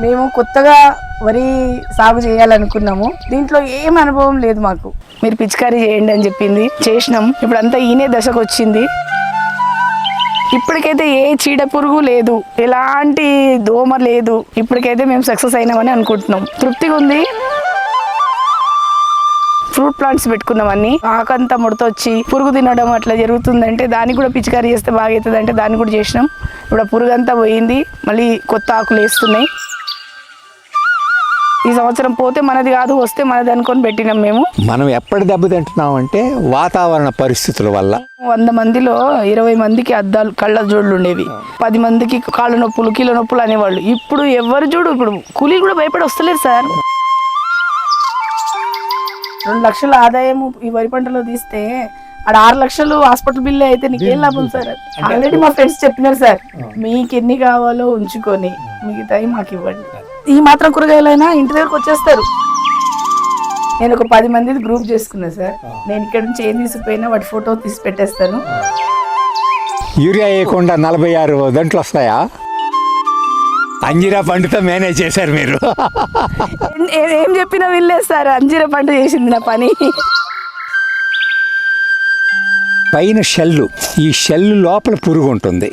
మేము కొత్తగా వరి సాగు చేయాలనుకున్నాము. దీంట్లో ఏం అనుభవం లేదు మాకు. మీరు పిచికారీ చేయండి అని చెప్పింది. చేసినాం. ఇప్పుడు అంతా ఈనే దశకు వచ్చింది. ఇప్పటికైతే ఏ చీడ పురుగు లేదు. ఎలాంటి దోమ లేదు. ఇప్పటికైతే మేము సక్సెస్ అయినామని అనుకుంటున్నాం. తృప్తిగా ఉంది. ఫ్రూట్ ప్లాంట్స్ పెట్టుకున్నాం అన్ని ఆకంతా ముడత వచ్చి పురుగు తినడం అట్లా జరుగుతుందంటే దానికి కూడా పిచికారీ చేస్తే బాగా అవుతుంది అంటే దాన్ని కూడా చేసినాం. ఇప్పుడు ఆ పురుగు అంతా పోయింది. మళ్ళీ కొత్త ఆకులు వేస్తున్నాయి. ఈ సంవత్సరం పోతే మనది కాదు వస్తే మనది అనుకొని పెట్టినాం మేము. మనం ఎప్పటి దెబ్బతింటున్నాం అంటే వాతావరణ పరిస్థితుల వల్ల. వంద మందిలో ఇరవై మందికి అద్దాలు కళ్ళ జోడులు ఉండేవి. పది మందికి కాళ్ళ నొప్పులు కీళ్ళ నొప్పులు అనేవాళ్ళు. ఇప్పుడు ఎవరు చూడు ఇప్పుడు కూలీ కూడా భయపడి వస్తలేదు సార్. రెండు లక్షల ఆదాయం ఈ వరి పంటలో తీస్తే ఆడ ఆరు లక్షలు హాస్పిటల్ బిల్లు అయితే నీకేం లాభం సార్? ఆల్రెడీ మా ఫ్రెండ్స్ చెప్పినారు సార్. మీకు ఎన్ని కావాలో ఉంచుకొని మిగతాయి మాకు ఇవ్వండి ఈ మాత్రం కూరగాయలైనా ఇంటి దగ్గరకు వచ్చేస్తారు. నేను ఒక పది మంది గ్రూప్ చేసుకున్నా సార్. నేను ఇక్కడ నుంచి ఏం తీసుకుపోయినా వాటి ఫోటో తీసి పెట్టేస్తాను. యూరియా వేయకుండా నలభై ఆరు దంట్లు వస్తాయా? అంజీరా పండుతో మేనేజ్ చేశారు మీరు. ఏం- చెప్పినా వీళ్ళే సార్. అంజీర పంట చేసింది నా పని. పైన షెల్లు. ఈ షెల్ లోపల పురుగు ఉంటుంది.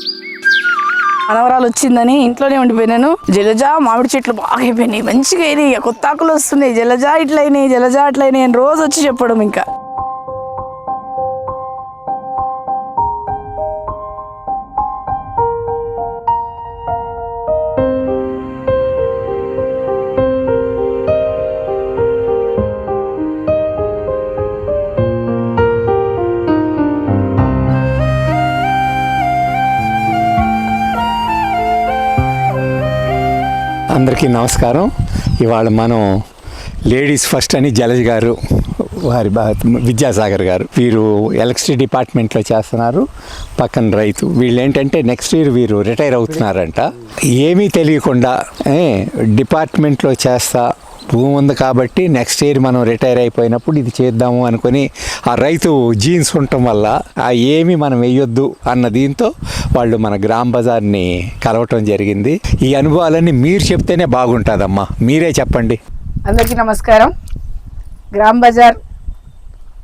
అనవరాలు వచ్చిందని ఇంట్లోనే ఉండిపోయినాను. జలజ మామిడి చెట్లు బాగా అయిపోయినాయి. మంచిగా అయినాయి. కొత్త ఆకులు వస్తున్నాయి. జలజ ఇట్లయినాయి జలజ అట్లయినాయి అని రోజు వచ్చి చెప్పడం ఇంకా. అందరికీ నమస్కారం. ఇవాళ మనం లేడీస్ ఫస్ట్ అని జలజ్ గారు వారి విద్యాసాగర్ గారు వీరు ఎలక్ట్రిసిటీ డిపార్ట్మెంట్లో చేస్తున్నారు పక్కన రైతు. వీళ్ళు ఏంటంటే నెక్స్ట్ ఇయర్ వీరు రిటైర్ అవుతున్నారంట. ఏమీ తెలియకుండా డిపార్ట్మెంట్లో చేస్తా భూమి ఉంది కాబట్టి నెక్స్ట్ ఇయర్ మనం రిటైర్ అయిపోయినప్పుడు ఇది చేద్దాము అనుకొని ఆ రైతు జీన్స్ ఉండటం వల్ల ఆ ఏమి మనం వేయొద్దు అన్న దీంతో వాళ్ళు మన గ్రామ్ బజార్ని కలవటం జరిగింది. ఈ అనుభవాలన్నీ మీరు చెప్తేనే బాగుంటుందమ్మా. మీరే చెప్పండి. అందరికీ నమస్కారం. గ్రామ్ బజార్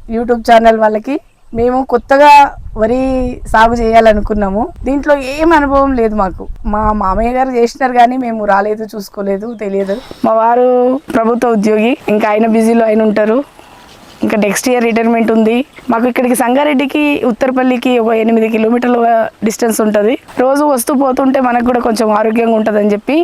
యూట్యూబ్ ఛానల్ వాళ్ళకి మేము కొత్తగా వరి సాగు చేయాలనుకున్నాము. దీంట్లో ఏం అనుభవం లేదు మాకు. మా మామయ్య గారు చేసినారు కానీ మేము రాలేదు చూసుకోలేదు తెలియదు. మా వారు ప్రభుత్వ ఉద్యోగి ఇంకా ఆయన బిజీలో ఆయన ఉంటారు. ఇంకా నెక్స్ట్ ఇయర్ రిటైర్మెంట్ ఉంది. మాకు ఇక్కడికి సంగారెడ్డికి ఉత్తరపల్లికి ఒక ఎనిమిది కిలోమీటర్ల డిస్టెన్స్ ఉంటుంది. రోజు వస్తూ పోతుంటే మనకు కూడా కొంచెం ఆరోగ్యంగా ఉంటుందని చెప్పి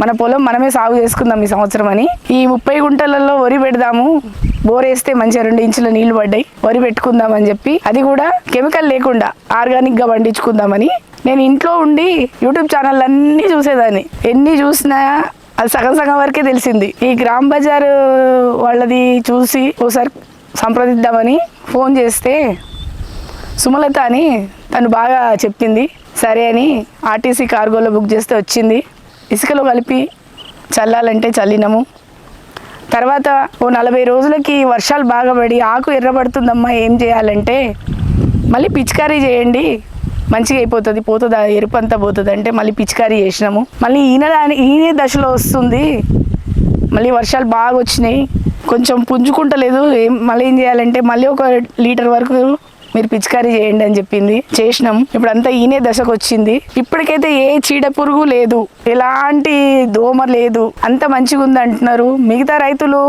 మన పొలం మనమే సాగు చేసుకుందాం ఈ సంవత్సరం అని. ఈ ముప్పై గుంటలలో వరి పెడదాము. బోర్ వేస్తే మంచిగా రెండు ఇంచుల నీళ్ళు పడ్డాయి. వరి పెట్టుకుందాం అని చెప్పి. అది కూడా కెమికల్ లేకుండా ఆర్గానిక్గా పండించుకుందామని నేను ఇంట్లో ఉండి యూట్యూబ్ ఛానల్ అన్నీ చూసేదాన్ని. ఎన్ని చూసినా అది సగం సగం వరకే తెలిసింది. ఈ గ్రామ్ బజార్ వాళ్ళది చూసి ఓసారి సంప్రదిద్దామని ఫోన్ చేస్తే సుమలత అని తను బాగా చెప్పింది. సరే అని ఆర్టీసీ కార్గోలో బుక్ చేస్తే వచ్చింది. ఇసుకలో కలిపి చల్లాలంటే చల్లినాము. తర్వాత ఓ నలభై రోజులకి వర్షాలు బాగా పడి ఆకు ఎర్రబడుతుందమ్మా ఏం చేయాలంటే మళ్ళీ పిచికారీ చేయండి. మంచిగా అయిపోతుంది పోతుంది ఎరుపు అంతా పోతుంది అంటే మళ్ళీ పిచికారీ చేసినాము. మళ్ళీ ఈయన దాని ఈయనే దశలో వస్తుంది. మళ్ళీ వర్షాలు బాగా వచ్చినాయి. కొంచెం పుంజుకుంటలేదు. ఏం మళ్ళీ ఏం చేయాలంటే మళ్ళీ ఒక లీటర్ వరకు మీరు పిచికారీ చేయండి అని చెప్పింది. చేసినాం. ఇప్పుడు అంతా ఈయనే దశకు వచ్చింది ఇప్పటికైతే ఏ చీడ పురుగు లేదు. ఎలాంటి దోమ లేదు. అంత మంచిగా ఉంది అంటున్నారు. మిగతా రైతులు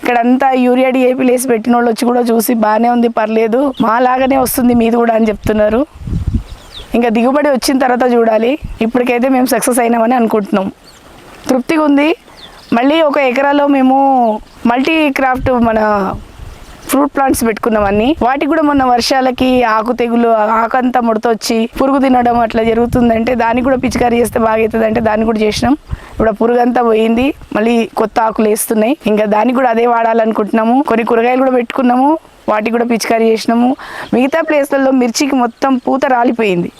ఇక్కడంతా యూరియా డిఏపీ లేసి పెట్టిన వాళ్ళు వచ్చి కూడా చూసి బాగానే ఉంది పర్లేదు. మా లాగానే వస్తుంది మీది కూడా అని చెప్తున్నారు. ఇంకా దిగుబడి వచ్చిన తర్వాత చూడాలి. ఇప్పటికైతే మేము సక్సెస్ అయినామని అనుకుంటున్నాం. తృప్తిగా ఉంది మళ్ళీ ఒక ఎకరాలో మేము మల్టీ క్రాఫ్ట్ మన ఫ్రూట్ ప్లాంట్స్ పెట్టుకున్నాం అన్ని వాటికి కూడా మొన్న వర్షాలకి ఆకు తెగులు ఆకంతా ముడత వచ్చి పురుగు తినడం అట్లా జరుగుతుందంటే దానికి కూడా పిచికారీ చేస్తే బాగవుతుంది అంటే దాన్ని కూడా చేసినాం. ఇప్పుడు పురుగంతా పురుగు అంతా పోయింది. మళ్ళీ కొత్త ఆకులు వేస్తున్నాయి. ఇంకా దానికి కూడా అదే వాడాలనుకుంటున్నాము. కొన్ని కూరగాయలు కూడా పెట్టుకున్నాము. వాటికి కూడా పిచికారీ చేసినాము. మిగతా ప్లేస్లలో మిర్చికి మొత్తం పూత రాలిపోయింది.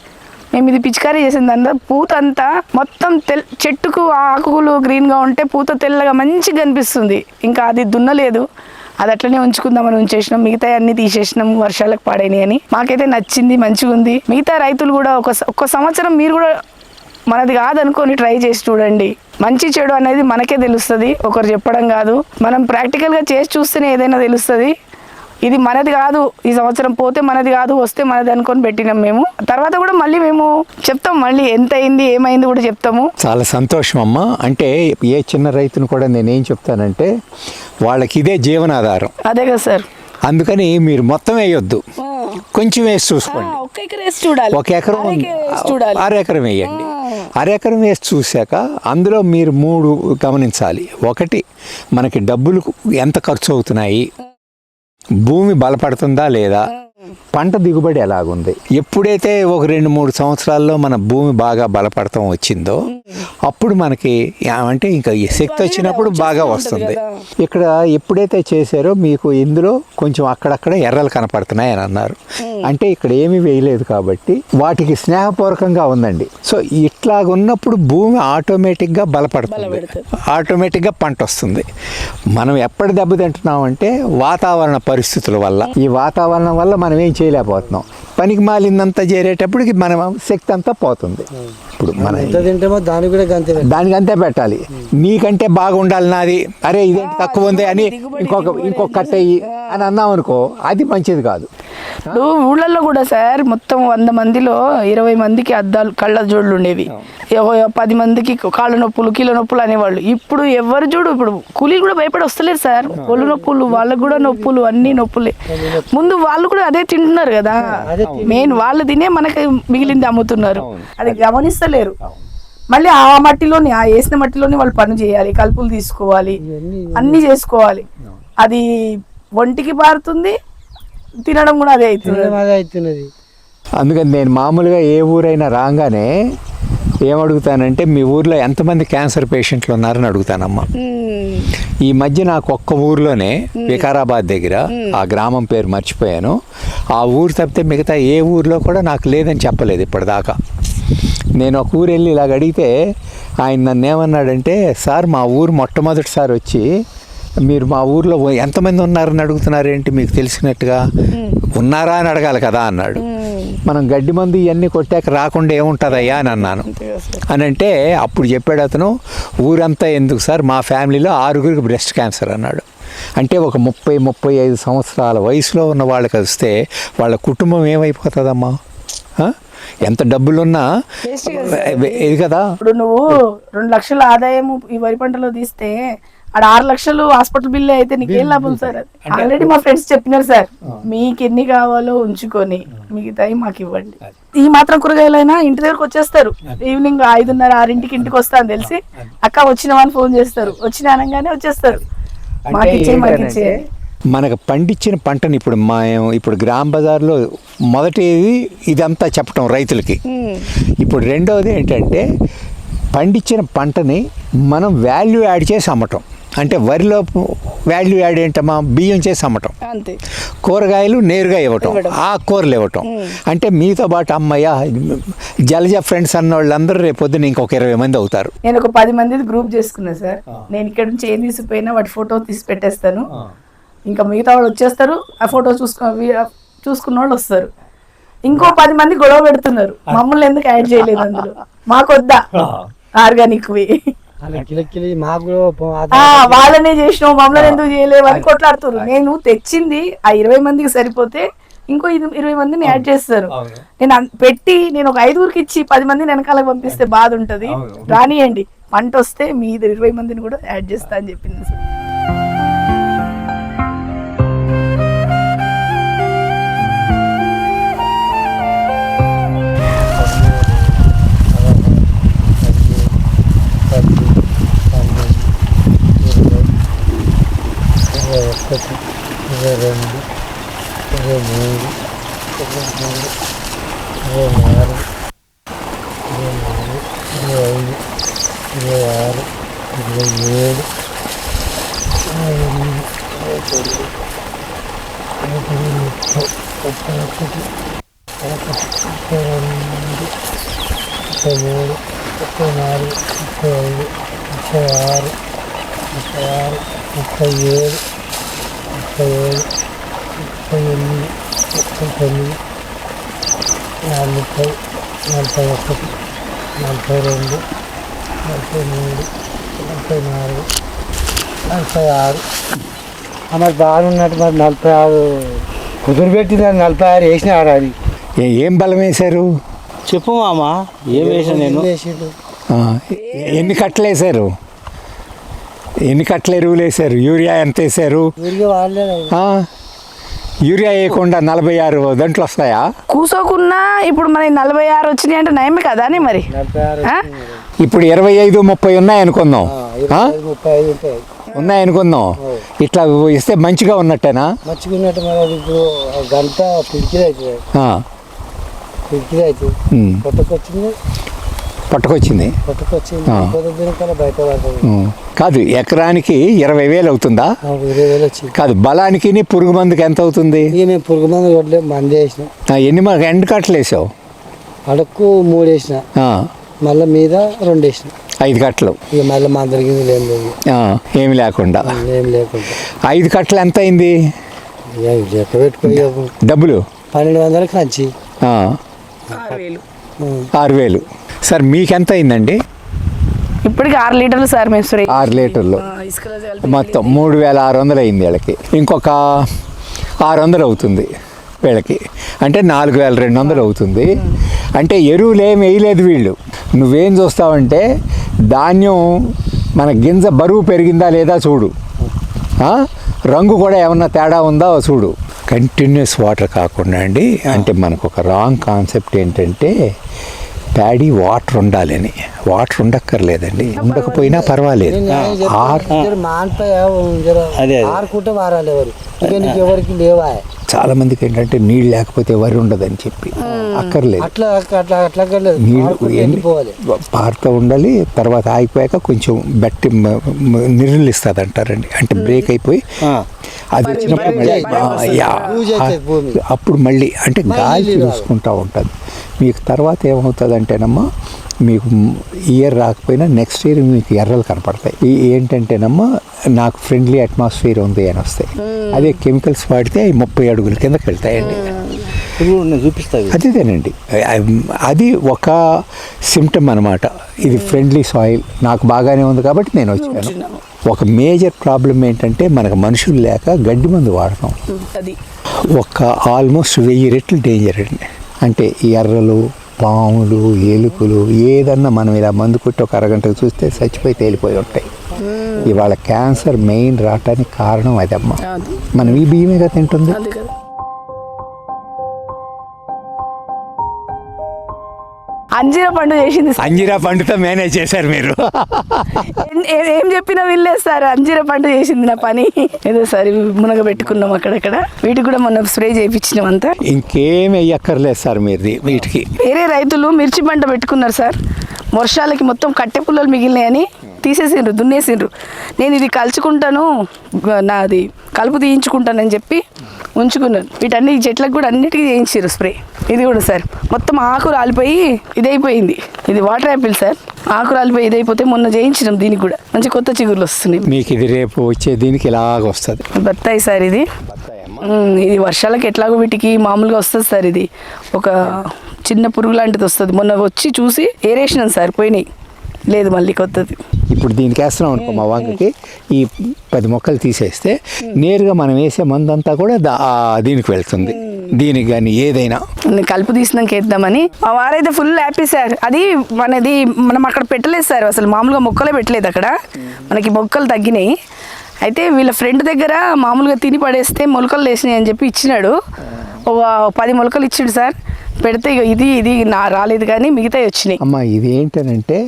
మేము ఇది పిచికారీ చేసిన దాంట్లో పూత అంతా మొత్తం తెల్ చెట్టుకు ఆకులు గ్రీన్గా ఉంటే పూత తెల్లగా మంచిగా కనిపిస్తుంది. ఇంకా అది దున్నలేదు. అది అట్లనే ఉంచుకుందామని ఉంచేసినాం. మిగతా అన్ని తీసేసినాం వర్షాలకు పాడైనాయి అని. మాకైతే నచ్చింది మంచిగా ఉంది మిగతా రైతులు కూడా ఒక స- ఒక సంవత్సరం మీరు కూడా మనది కాదనుకొని ట్రై చేసి చూడండి. మంచి చెడు అనేది మనకే తెలుస్తుంది. ఒకరు చెప్పడం కాదు. మనం ప్రాక్టికల్గా చేసి చూస్తేనే ఏదైనా తెలుస్తుంది. ఇది మనది కాదు ఈ సంవత్సరం పోతే మనది కాదు వస్తే మనది అనుకొని పెట్టినాం మేము. తర్వాత కూడా మళ్ళీ మేము చెప్తాం మళ్ళీ ఎంత అయింది ఏమైంది కూడా చెప్తాము. చాలా సంతోషం అమ్మా. అంటే ఏ చిన్న రైతును కూడా నేనేం చెప్తానంటే వాళ్ళకి ఇదే జీవనాధారం. అదే కదా సార్. అందుకని మీరు మొత్తం వేయొద్దు. కొంచెం వేసి చూసుకోండి. వేసి చూడాలి. ఒక ఎకరం అర ఎకరం వేసి చూడాలి. అర ఎకరం వేయండి. అర ఎకరం వేసి చూశాక అందులో మీరు మూడు గమనించాలి. ఒకటి మనకి డబ్బులు ఎంత ఖర్చు అవుతున్నాయి? భూమి బలపడుతుందా లేదా? పంట దిగుబడి ఎలాగుంది? ఎప్పుడైతే ఒక రెండు మూడు సంవత్సరాల్లో మన భూమి బాగా బలపడటం వచ్చిందో అప్పుడు మనకి అంటే ఇంకా శక్తి వచ్చినప్పుడు బాగా వస్తుంది. ఇక్కడ ఎప్పుడైతే చేశారో మీకు ఇందులో కొంచెం అక్కడక్కడ ఎర్రలు కనపడుతున్నాయి అని అన్నారు. అంటే ఇక్కడ ఏమీ వేయలేదు కాబట్టి వాటికి స్నేహపూర్వకంగా ఉందండి. సో ఇట్లాగ ఉన్నప్పుడు భూమి ఆటోమేటిక్గా బలపడుతుంది. ఆటోమేటిక్గా పంట వస్తుంది. మనం ఎప్పటి దెబ్బతింటున్నామంటే వాతావరణ పరిస్థితుల వల్ల. ఈ వాతావరణం వల్ల మనం ఏం చేయలేకపోతున్నాం. పనికి మాలిందంతా చేరేటప్పటికి మన శక్తి అంతా పోతుంది. ఇప్పుడు మన ఎంత తింటామో దానికి కూడా పెట్టాలి. దానికి అంతే పెట్టాలి. నీకంటే బాగుండాలి నాది. అరే ఇదేంటి తక్కువ ఉంది అని ఇంకొక ఇంకొక కట్టయ్యి అని అన్నాం అనుకో అది మంచిది కాదు. ఇప్పుడు ఊళ్ళల్లో కూడా సార్ మొత్తం వంద మందిలో ఇరవై మందికి అద్దాలు కళ్ళ జోళ్ళు ఉండేవి. పది మందికి కాళ్ళ నొప్పులు కీళ్ళ నొప్పులు అనేవాళ్ళు. ఇప్పుడు ఎవరు చూడు ఇప్పుడు కూలీలు కూడా భయపడి వస్తలేరు సార్. ఒళ్ళు నొప్పులు వాళ్ళకు కూడా నొప్పులు అన్ని నొప్పులే. ముందు వాళ్ళు కూడా అదే తింటున్నారు కదా. మెయిన్ వాళ్ళు తినే మనకి మిగిలింది అమ్ముతున్నారు. అది గమనిస్తలేరు. మళ్ళీ ఆ మట్టిలోని ఆ వేసిన మట్టిలోని వాళ్ళు పని చేయాలి కలుపులు తీసుకోవాలి అన్ని చేసుకోవాలి. అది ఒంటికి పారుతుంది తినడం కూడా అదే అవుతుంది. అందుకని నేను మామూలుగా ఏ ఊరైనా రాగానే ఏమడుగుతానంటే మీ ఊర్లో ఎంతమంది క్యాన్సర్ పేషెంట్లు ఉన్నారని అడుగుతానమ్మా. ఈ మధ్య నాకు ఒక్క ఊర్లోనే వికారాబాద్ దగ్గర ఆ గ్రామం పేరు మర్చిపోయాను. ఆ ఊరు తప్పితే మిగతా ఏ ఊర్లో కూడా నాకు లేదని చెప్పలేదు ఇప్పటిదాకా. నేను ఒక ఊరు వెళ్ళి ఇలాగ అడిగితే ఆయన నన్ను ఏమన్నాడంటే సార్ మా ఊరు మొట్టమొదటిసారి వచ్చి మీరు మా ఊర్లో ఎంతమంది ఉన్నారని అడుగుతున్నారు ఏంటి మీకు తెలిసినట్టుగా? ఉన్నారా అని అడగాలి కదా అన్నాడు. మనం గడ్డి మందు ఇవన్నీ కొట్టాక రాకుండా ఏముంటుందయ్యా అని అన్నాను. అని అంటే అప్పుడు చెప్పాడు అతను ఊరంతా ఎందుకు సార్? మా ఫ్యామిలీలో ఆరుగురికి బ్రెస్ట్ క్యాన్సర్ అన్నాడు. అంటే ఒక ముప్పై ముప్పై ఐదు సంవత్సరాల వయసులో ఉన్న వాళ్ళకి వస్తే వాళ్ళ కుటుంబం ఏమైపోతుందమ్మా? ఎంత డబ్బులున్నా ఇది కదా? ఇప్పుడు నువ్వు రెండు లక్షల ఆదాయం ఈ వరి పంటలో తీస్తే ఆడ ఆరు లక్షలు హాస్పిటల్ బిల్లు అయితే నీకేం లాభం సార్? ఆల్రెడీ మా ఫ్రెండ్స్ చెప్పినారు సార్ మీకు ఎన్ని కావాలో ఉంచుకొని మిగతాయి మాకు ఇవ్వండి. ఈ మాత్రం కూరగాయలైనా ఇంటి దగ్గరకు వచ్చేస్తారు. ఈవినింగ్ ఐదున్నర ఆరింటికి ఇంటికి వస్తా అని తెలిసి అక్క వచ్చినవని ఫోన్ చేస్తారు. వచ్చిన అనగానే వచ్చేస్తారు. మాకు ఇచ్చే మాకు ఇచ్చే మనకు పండించిన పంటని ఇప్పుడు మా ఇప్పుడు గ్రామ్ బజార్లో మొదటిది ఇదంతా చెప్పటం రైతులకి. ఇప్పుడు రెండవది ఏంటంటే పండించిన పంటని మనం వాల్యూ యాడ్ చేసి అమ్మటం. అంటే వరిలో వాల్యూ యాడ్ ఏంటమ్మా? బియ్యం చేసి అమ్మటం. అంతే. కూరగాయలు నేరుగా ఇవ్వటం. ఆ కూరలు ఇవ్వటం. అంటే మీతో పాటు అమ్మయ్య జలజ ఫ్రెండ్స్ అన్న వాళ్ళందరూ రేపు పొద్దున ఇంకొక ఇరవై మంది అవుతారు. నేను ఒక పది మంది గ్రూప్ చేసుకున్నా సార్. నేను ఇక్కడ నుంచి ఏం తీసుకుపోయినా వాటి ఫోటో తీసి పెట్టేస్తాను. ఇంకా మిగతా వాళ్ళు వచ్చేస్తారు. ఆ ఫోటో చూసుకు చూసుకున్న వాళ్ళు వస్తారు. ఇంకో పది మంది గొడవ పెడుతున్నారు. మమ్మల్ని ఎందుకు యాడ్ చేయలేదు అందులో? మాకొద్దా? ఆర్గానిక్ వాళ్ళనే చేసినావు మమ్మల్ని ఎందుకు చేయలేవు అని కొట్లాడుతున్నారు నేను తెచ్చింది ఆ ఇరవై మందికి సరిపోతే ఇంకో ఇరవై మందిని యాడ్ చేస్తారు. నేను పెట్టి నేను ఒక ఐదుగురికి ఇచ్చి పది మందిని వెనకాలకు పంపిస్తే బాధ ఉంటది రానియండి. పంట వస్తే మీ ఇరవై మందిని కూడా యాడ్ చేస్తా అని చెప్పింది. ఇరవై రెండు ఇరవై మూడు ఇరవై మూడు ఇరవై నాలుగు ఇరవై నాలుగు ఇరవై ఐదు ఇరవై ఆరు ఇరవై ఏడు ఇరవై ఎనిమిది ఇరవై తొమ్మిది ఇరవై తొమ్మిది ముప్పై ముప్పై ఎనిమిది తొమ్మిది నలభై నలభై ఒకటి నలభై రెండు నలభై మూడు నలభై నాలుగు నలభై ఆరు మరి బాగున్నట్టు మరి నలభై ఆరు. కుదురు పెట్టింది అది నలభై ఆరు వేసిన ఆడాలి ఏ- ఏం బలం వేశారు? చెప్పు మామ ఏం వేసిన నేను? ఎన్ని కట్టలు వేశారు? ఎన్ని కట్టలు ఎరువులు వేశారు? యూరియా ఎంత. ఆ, యూరియా వేయకుండా నలభై ఆరు దాంట్లో వస్తాయా? కూసోకున్నా ఇప్పుడు మన నలభై ఆరు వచ్చినాయి అంటే నయమే కదా అని మరి. మరి. ఇప్పుడు ఇరవై ఐదు ముప్పై ఉన్నాయి అనుకుందాం. ఉన్నాయి అనుకుందాం. ఇట్లా ఇస్తే మంచిగా ఉన్నట్టేనా? మంచిగా ఉన్నట్టు మరి ఇప్పుడు గంట అవుతుంది అవుతుంది పట్టుకొచ్చింది. కాదు ఎకరానికి ఇరవై వేలు అవుతుందా? కాదు బలానికి పురుగు మందుకి ఎంత అవుతుంది? పురుగు మందు కొట్టలే మంది వేసినాం. ఎన్ని ఎండు కట్టలు వేసావు? అడక్కు మూడు వేసిన. మళ్ళీ మీద రెండు వేసిన. ఐదు కట్టలు. ఇక మళ్ళీ ఏం ఆ, ఏమి లేకుండా. ఏం లేకుండా. ఐదు కట్టలు ఎంత అయింది? డబ్బులు? పన్నెండు వందలకి కంచి ఆరు వేలు. సార్ మీకెంత అయిందండి ఇప్పటికి ఆరు లీటర్లు సార్ మేము ఆరు లీటర్లు. మొత్తం మూడు వేల ఆరు వందలు అయింది వీళ్ళకి. ఇంకొక ఆరు వందలు అవుతుంది వీళ్ళకి. అంటే నాలుగు వేల రెండు వందలు అవుతుంది. అంటే ఎరువులు ఏమి వేయలేదు వీళ్ళు. నువ్వేం చూస్తావంటే ధాన్యం మన గింజ బరువు పెరిగిందా లేదా చూడు. ఆ? రంగు కూడా ఏమన్నా తేడా ఉందా చూడు. కంటిన్యూస్ వాటర్ కాకుండా అండి. అంటే మనకు ఒక రాంగ్ కాన్సెప్ట్ ఏంటంటే ప్యాడీ వాటర్ ఉండాలని. వాటర్ ఉండక్కర్లేదండి. ఉండకపోయినా పర్వాలేదు. చాలా మందికి ఏంటంటే నీళ్ళు లేకపోతే వరి ఉండదని చెప్పి. అక్కర్లేదు. అట్లా అట్లా అట్లా కట్టలేదు నీళ్ళు పారుతూ ఉండాలి. తర్వాత ఆగిపోయాక కొంచెం బట్టి మ- మ- నిరులు ఇస్తుంది అంటారండి అంటే బ్రేక్ అయిపోయి. అది వచ్చినప్పుడు మళ్ళీ. అప్పుడు మళ్ళీ అంటే గాలి. చూసుకుంటూ ఉంటుంది. మీకు తర్వాత ఏమవుతుంది అంటేనమ్మా మీకు ఇయర్ రాకపోయినా నెక్స్ట్ ఇయర్ మీకు ఎర్రలు కనపడతాయి. ఈ ఏంటంటేనమ్మా నాకు ఫ్రెండ్లీ అట్మాస్ఫియర్ ఉంది అని వస్తాయి. అదే కెమికల్స్ వాడితే అవి ముప్పై అడుగుల కిందకి వెళ్తాయండి. చూపిస్తాను అదేదేనండి అది ఒక సిమ్టమ్ అనమాట ఇది ఫ్రెండ్లీ సాయిల్ నాకు బాగానే ఉంది కాబట్టి నేను వచ్చాను. ఒక మేజర్ ప్రాబ్లం ఏంటంటే మనకు మనుషులు లేక గడ్డి మందు వాడతాం. అది. ఒక ఆల్మోస్ట్ వెయ్యి రెట్లు డేంజర్ అండి. అంటే ఎర్రలు పాములు ఎలుకలు ఏదన్నా మనం ఇలా మందు కొట్టి ఒక అరగంటకు చూస్తే చచ్చిపోయి తేలిపోయి ఉంటాయి. ఇవాళ క్యాన్సర్ మెయిన్ రావటానికి కారణం అదమ్మా. అది మనం ఈ బియ్యమేగా తింటుంది. అంజీర పండు చేసింది సార్. అంజీరా పండుతో మేనేజ్ చేశారు మీరు. ఏం- చెప్పినా వీళ్ళే సార్. అంజీర పండు చేసింది నా పని. ఏదో సార్ మునగ పెట్టుకున్నాం అక్కడక్కడ. వీటికి కూడా మొన్న స్ప్రే చేయించినాం అంతా. ఇంకేం వెయ్యక్కర్లేదు సార్ మీరు వీటికి. వేరే రైతులు మిర్చి పంట పెట్టుకున్నారు సార్. వర్షాలకి మొత్తం కట్టె పుల్లలు మిగిలినాయని తీసేసిండ్రు దున్నేసిండ్రు. నేను ఇది కలుచుకుంటాను నాది కలుపు తీయించుకుంటానని చెప్పి ఉంచుకున్నాను. వీటన్ని చెట్లకు కూడా అన్నిటికీ చేయించారు స్ప్రే. ఇది కూడా సార్. మొత్తం ఆకు రాలిపోయి ఇదైపోయింది. ఇది వాటర్ యాపిల్ సార్. ఆకు రాలిపోయి ఇదైపోతే మొన్న చేయించినాం దీనికి కూడా. మంచి కొత్త చిగుర్లు వస్తున్నాయి. మీకు ఇది రేపు వచ్చే దీనికి ఇలాగ వస్తుంది. బత్తాయి సార్ ఇది. ఇది వర్షాలకి ఎట్లాగో వీటికి మామూలుగా వస్తుంది సార్ ఇది. ఒక చిన్న పురుగు లాంటిది వస్తుంది. మొన్న వచ్చి చూసి ఏరేసినాం సార్ పోయినాయి. లేదు మళ్ళీ కొత్తది. ఇప్పుడు దీనికి వేస్తున్నాం అనుకో మా వంకకి ఈ పది మొక్కలు తీసేస్తే నేరుగా మనం వేసే మందంతా కూడా దా- ఆ దీనికి వెళ్తుంది. దీనికి కానీ ఏదైనా. కలుపు తీసినాక వేద్దామని. మా వారైతే ఫుల్ హ్యాపీ సార్. అది మనది మనం అక్కడ పెట్టలేదు సార్. అసలు మామూలుగా మొక్కలే పెట్టలేదు అక్కడ. మనకి మొక్కలు తగ్గినాయి. అయితే వీళ్ళ ఫ్రెండ్ దగ్గర మామూలుగా తిని పడేస్తే మొలకలు లేచినాయి అని చెప్పి ఇచ్చినాడు. ఒక పది మొలకలు ఇచ్చిండు సార్. పెడితే ఇక ఇది ఇది నా రాలేదు కానీ మిగతాయి వచ్చినాయి. అమ్మ ఇది ఏంటనంటే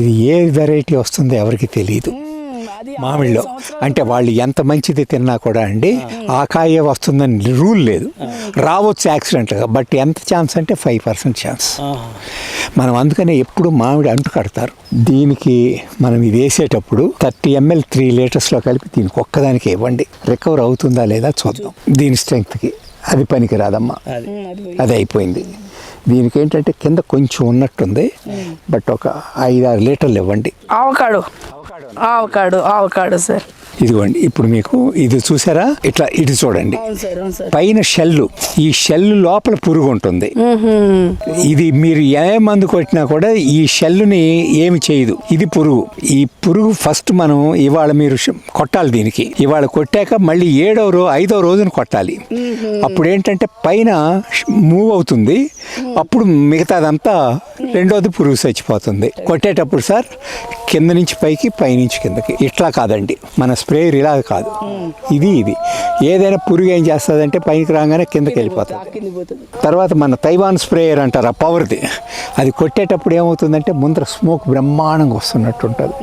ఇది ఏ వెరైటీ వస్తుందో ఎవరికి తెలియదు మామిడిలో. అంటే వాళ్ళు ఎంత మంచిది తిన్నా కూడా అండి ఆ కాయే వస్తుందని రూల్ లేదు. రావచ్చు యాక్సిడెంట్గా బట్ ఎంత ఛాన్స్ అంటే ఫైవ్ పర్సెంట్ ఛాన్స్. మనం అందుకనే ఎప్పుడు మామిడి అంటు కడతారు. దీనికి మనం ఇది వేసేటప్పుడు థర్టీ ఎంఎల్ త్రీ లీటర్స్లో కలిపి దీనికి ఒక్కదానికి ఇవ్వండి. రికవర్ అవుతుందా లేదా చూద్దాం. దీని స్ట్రెంగ్త్కి. అది పనికి రాదమ్మా. అది. అయిపోయింది. దీనికి ఏంటంటే కింద కొంచెం ఉన్నట్టుంది బట్ ఒక ఐదారు లీటర్లు ఇవ్వండి. ఆవకాడు. Avocado avocado sir. ఇదిగోండి ఇప్పుడు మీకు ఇది చూసారా? ఇట్లా ఇటు చూడండి. అవును సార్ అవును సార్. పైన షెల్లు ఈ షెల్ లోపల పురుగు ఉంటుంది. ఇది మీరు ఏ మందు కొట్టినా కూడా ఈ షెల్లుని ఏమి చేయదు. ఇది పురుగు. ఈ పురుగు ఫస్ట్ మనం ఇవాళ మీరు కొట్టాలి దీనికి. ఇవాళ కొట్టాక మళ్ళీ ఏడవ రో ఐదవ రోజున కొట్టాలి. అప్పుడు ఏంటంటే పైన మూవ్ అవుతుంది. అప్పుడు మిగతాదంతా రెండోది పురుగు చచ్చిపోతుంది కొట్టేటప్పుడు సార్ కింద నుంచి పైకి పైనుంచి కిందకి. ఇట్లా కాదండి. మన స్ప్రేయర్ ఇలా కాదు. ఇది ఇది. ఏదైనా పురుగు ఏం చేస్తుందంటే పైకి రాగానే కిందకి వెళ్ళిపోతుంది. తర్వాత మన తైవాన్ స్ప్రేయర్ అంటారు ఆ పవర్ది అది కొట్టేటప్పుడు ఏమవుతుందంటే ముందర స్మోక్ బ్రహ్మాండంగా వస్తున్నట్టు ఉంటుంది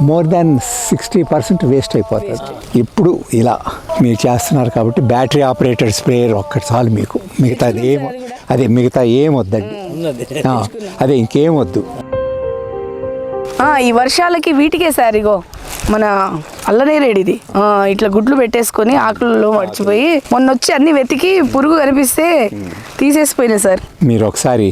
more than sixty percent waste అయిపోతుంది. ఇప్పుడు ఇలా మీరు చేస్తున్నారు కాబట్టి బ్యాటరీ ఆపరేటెడ్ స్ప్రేయర్ ఒక్కటి చాలు మీకు. మిగతా ఏం అదే మిగతా ఏం వద్దండి. అదే ఇంకేం వద్దు. ఆ, ఈ వర్షాలకి వీటికే సార్ ఇగో మన అల్లనేరేడిది ఆ, ఇట్లా గుడ్లు పెట్టేసుకొని ఆకులలో మర్చిపోయి మొన్న వచ్చి అన్ని వెతికి పురుగు కనిపిస్తే తీసేసిపోయినాయి సార్. మీరు ఒకసారి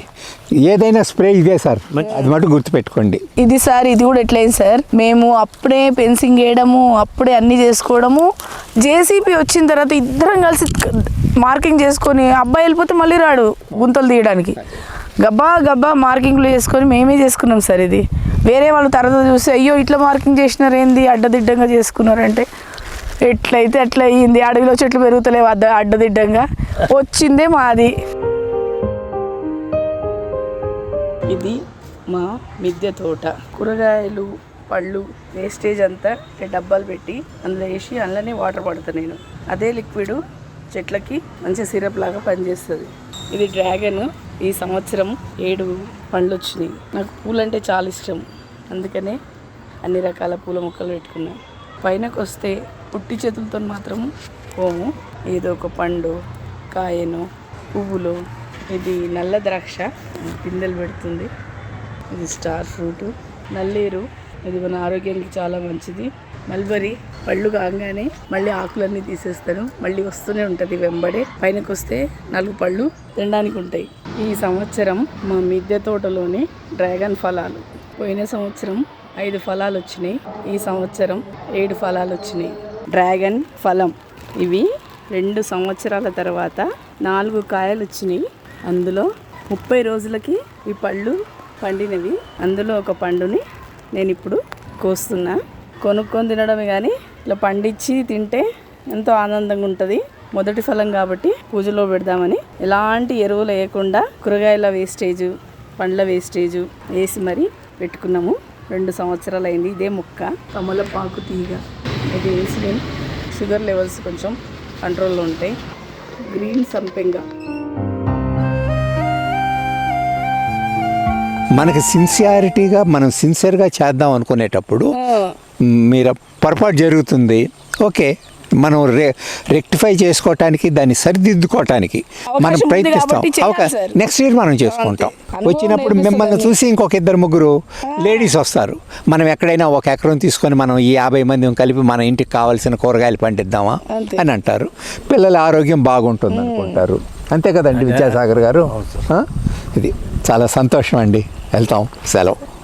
ఏదైనా స్ప్రే ఇదే సార్. అది మటు గుర్తుపెట్టుకోండి. ఇది సార్ ఇది కూడా ఎట్లయింది సార్? మేము అప్పుడే ఫెన్సింగ్ వేయడము అప్పుడే అన్ని చేసుకోవడము జేసీపీ వచ్చిన తర్వాత ఇద్దరం కలిసి మార్కింగ్ చేసుకొని అబ్బాయి వెళ్ళిపోతే మళ్ళీ రాడు గుంతలు తీయడానికి. గబ్బా గబ్బా మార్కింగ్లు చేసుకొని మేమే చేసుకున్నాం సార్ ఇది. వేరే వాళ్ళు తర్వాత చూసి అయ్యో ఇట్లా మార్కింగ్ చేసినారు ఏంది అడ్డదిడ్డంగా చేసుకున్నారంటే ఎట్లయితే అట్లా అయ్యింది అడవిలో చెట్లు పెరుగుతలేవు అడ్డ అడ్డదిడ్డంగా. వచ్చిందే మాది. ఇది మా మిద్దె తోట. కూరగాయలు పళ్ళు వేస్టేజ్ అంతా డబ్బాలు పెట్టి అందులో వేసి అందులోనే వాటర్ పడతా నేను. అదే లిక్విడ్ చెట్లకి మంచి సిరప్ లాగా పనిచేస్తుంది. ఇది డ్రాగన్ ఈ సంవత్సరం ఏడు పండ్లు వచ్చినాయి. నాకు పూలంటే చాలా ఇష్టం. అందుకనే అన్ని రకాల పూల మొక్కలు పెట్టుకున్నాను పైనకు వస్తే పుట్టి చేతులతో మాత్రం పోము. ఏదో ఒక పండు కాయను పువ్వులు ఇది నల్ల ద్రాక్ష పిందెలు పెడుతుంది. ఇది స్టార్ ఫ్రూట్. నల్లేరు ఇది మన ఆరోగ్యానికి చాలా మంచిది. మల్బరీ పళ్ళు కాగానే మళ్ళీ ఆకులన్నీ తీసేస్తాను మళ్ళీ వస్తూనే ఉంటుంది వెంబడే. పైనకు వస్తే నాలుగు పళ్ళు తినడానికి ఉంటాయి ఈ సంవత్సరం మా మిద్దె తోటలోని డ్రాగన్ ఫలాలు. పోయిన సంవత్సరం ఐదు ఫలాలు వచ్చినాయి ఈ సంవత్సరం ఏడు ఫలాలు వచ్చినాయి. డ్రాగన్ ఫలం. ఇవి రెండు సంవత్సరాల తర్వాత నాలుగు కాయలు వచ్చినాయి. అందులో ముప్పై రోజులకి ఈ పళ్ళు పండినవి. అందులో ఒక పండుని నేను ఇప్పుడు కోస్తున్నా. కొనుక్కొని తినడమే కానీ ఇట్లా పండించి తింటే ఎంతో ఆనందంగా ఉంటుంది. మొదటి ఫలం కాబట్టి పూజలో పెడదామని ఎలాంటి ఎరువులు వేయకుండా కూరగాయల వేస్టేజు పండ్ల వేస్టేజు వేసి మరి పెట్టుకున్నాము. రెండు సంవత్సరాలు అయింది ఇదే మొక్క. కమలపాకు తీగ. ఇది వేసి నేను షుగర్ లెవెల్స్ కొంచెం కంట్రోల్లో ఉంటాయి. గ్రీన్ సంపెంగ. మనకి సిన్సియారిటీగా మనం సిన్సియర్గా చేద్దాం అనుకునేటప్పుడు మీరు పొరపాటు జరుగుతుంది. ఓకే. మనం రె రెక్టిఫై చేసుకోవటానికి దాన్ని సరిదిద్దుకోవటానికి మనం ప్రయత్నిస్తాం. అవకాశం. నెక్స్ట్ ఇయర్ మనం చేసుకుంటాం. వచ్చినప్పుడు మిమ్మల్ని. చూసి ఇంకొక ఇద్దరు ముగ్గురు లేడీస్ వస్తారు. మనం ఎక్కడైనా ఒక ఎకరం తీసుకొని మనం ఈ యాభై మంది కలిపి మన ఇంటికి కావాల్సిన కూరగాయలు పండిద్దామా. అని అంటారు. పిల్లల ఆరోగ్యం బాగుంటుంది అనుకుంటారు. అంతే కదండి విద్యాసాగర్ గారు? ఇది చాలా సంతోషం అండి. వెళ్తాం. సెలవు.